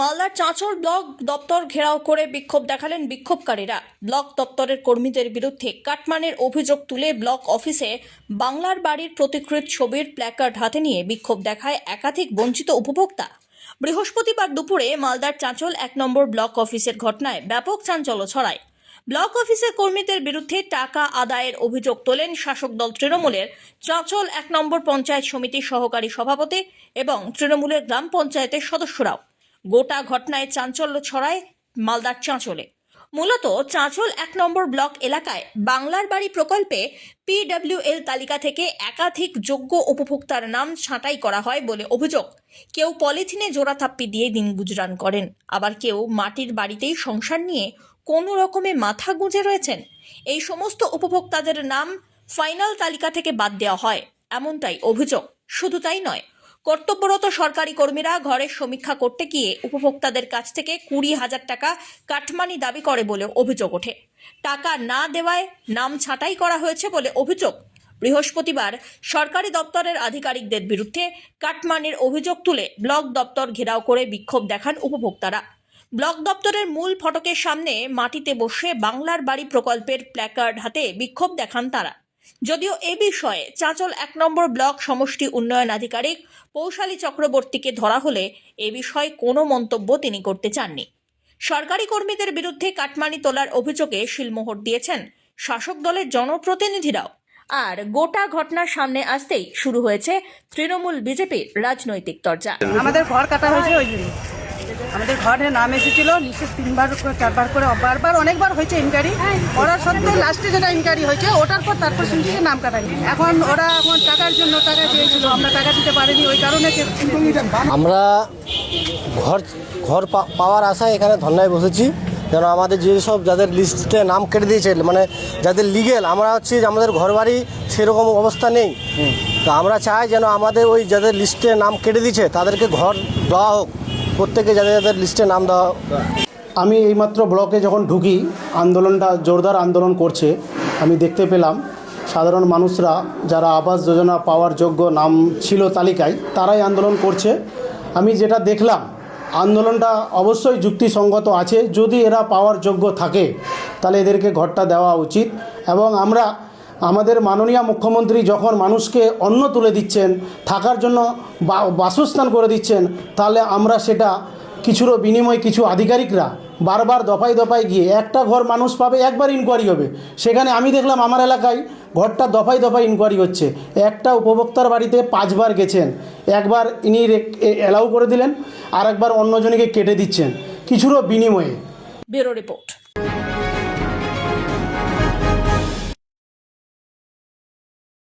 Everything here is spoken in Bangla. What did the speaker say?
মালদার চাঁচল ব্লক দপ্তর ঘেরাও করে বিক্ষোভ দেখালেন বিক্ষোভকারীরা। ব্লক দপ্তরের কর্মীদের বিরুদ্ধে কাটমানের অভিযোগ তুলে ব্লক অফিসে বাংলার বাড়ির প্রতিকৃত ছবির প্ল্যাকার্ড হাতে নিয়ে বিক্ষোভ দেখায় একাধিক বঞ্চিত উপভোক্তা। বৃহস্পতিবার দুপুরে মালদার চাঁচল এক নম্বর ব্লক অফিসের ঘটনায় ব্যাপক চাঞ্চল্য ছড়ায়। ব্লক অফিসের কর্মীদের বিরুদ্ধে টাকা আদায়ের অভিযোগ তোলেন শাসক দল তৃণমূলের চাঁচল এক নম্বর পঞ্চায়েত সমিতির সহকারী সভাপতি এবং তৃণমূলের গ্রাম পঞ্চায়েতের সদস্যরাও। গোটা ঘটনায় চাঞ্চল্য ছড়ায় মালদার চাঁচলে। মূলত চাঁচল এক নম্বর ব্লক এলাকায় বাংলার বাড়ি প্রকল্পে পিডব্লিউএল তালিকা থেকে একাধিক যোগ্য উপভোক্তার নাম ছাঁটাই করা হয় বলে অভিযোগ। কেউ পলিথিনে জোড়া থাপ্পি দিয়ে দিন গুজরান করেন। আবার কেউ মাটির বাড়িতেই সংসার নিয়ে কোনো রকমে মাথা গুঁজে রয়েছেন। এই সমস্ত উপভোক্তাদের নাম ফাইনাল তালিকা থেকে বাদ দেওয়া হয়, এমনটাই অভিযোগ। শুধু তাই নয় কর্তব্যরত সরকারি কর্মীরা ঘরের সমীক্ষা করতে গিয়ে উপভোক্তাদের কাছ থেকে কুড়ি হাজার টাকা কাটমানি দাবি করে বলে অভিযোগ ওঠে। টাকা না দেওয়ায় নাম ছাঁটাই করা হয়েছে বলে অভিযোগ। বৃহস্পতিবার সরকারি দপ্তরের আধিকারিকদের বিরুদ্ধে কাটমানির অভিযোগ তুলে ব্লক দপ্তর ঘেরাও করে বিক্ষোভ দেখান উপভোক্তারা। ব্লক দপ্তরের মূল ফটকের সামনে মাটিতে বসে বাংলার বাড়ি প্রকল্পের প্ল্যাকার্ড হাতে বিক্ষোভ দেখান তারা। যদিও এ বিষয়ে চাঁচল এক নম্বর ব্লক সমষ্টি উন্নয়ন আধিকারিক পৌশালী চক্রবর্তীকে ধরা হলে এ বিষয়ে কোনো মন্তব্য তিনি করতে চাননি। সরকারি কর্মীদের বিরুদ্ধে কাটমানি তোলার অভিযোগে শিলমোহর দিয়েছেন শাসক দলের জনপ্রতিনিধিরাও। আর গোটা ঘটনার সামনে আসতেই শুরু হয়েছে তৃণমূল বিজেপির রাজনৈতিক চর্চা আমাদের ঘর কাটা হয়েছে ওই আমাদের ঘরে নাম এসেছিল লিখে তিনবার করে চারবার করে বারবার অনেকবার হয়েছে ইনকোয়ারি করার সত্ত্বেও লাস্টে যেটা ইনকোয়ারি হয়েছে ওটার পর তারপর শুনছি যে নাম কাটাই এখন ওরা এখন টাকার জন্য টাকা চেয়েছিল আমরা টাকা দিতে পারিনি ওই কারণে আমরা ঘর ঘর পা- পাওয়ার আশায় এখানে ধর্নায় বসেছি। যেন আমাদের যেসব যাদের লিস্টে নাম কেটে দিয়েছে মানে যাদের লিগেল আমরা হচ্ছে যে আমাদের ঘর বাড়ি সেরকম অবস্থা নেই। তো আমরা চাই যেন আমাদের ওই যাদের লিস্টে নাম কেটে দিয়েছে তাদেরকে ঘর দেওয়া হোক। প্রত্যেকে যাদের যাদের লিস্টে নাম দেওয়া আমি এইমাত্র ব্লকে যখন ঢুকি, আন্দোলনটা জোরদার আন্দোলন করছে, আমি দেখতে পেলাম সাধারণ মানুষরা যারা আবাস যোজনা পাওয়ার যোগ্য নাম ছিল তালিকায়, তারাই আন্দোলন করছে। আমি যেটা দেখলাম, আন্দোলনটা অবশ্যই যুক্তিসঙ্গত আছে। যদি এরা পাওয়ার যোগ্য থাকে, তাহলে এদেরকে ঘরটা দেওয়া উচিত। এবং আমরা আমাদের মাননীয় মুখ্যমন্ত্রী যখন মানুষকে অন্ন তুলে দিচ্ছেন, থাকার জন্য বাসস্থান করে দিচ্ছেন, তাহলে আমরা সেটা কিছুরও বিনিময়ে কিছু আধিকারিকরা বারবার দফায় দফায় গিয়ে একটা ঘর মানুষ পাবে, একবার ইনকোয়ারি হবে। সেখানে আমি দেখলাম আমার এলাকায় ঘরটা দফায় দফায় ইনকোয়ারি হচ্ছে। একটা উপভোক্তার বাড়িতে পাঁচবার গেছেন। একবার ইনি অ্যালাউ করে দিলেন আর একবার অন্যজনকে কেটে দিচ্ছেন। কিছুরও বিনিময়ে। Bureau report.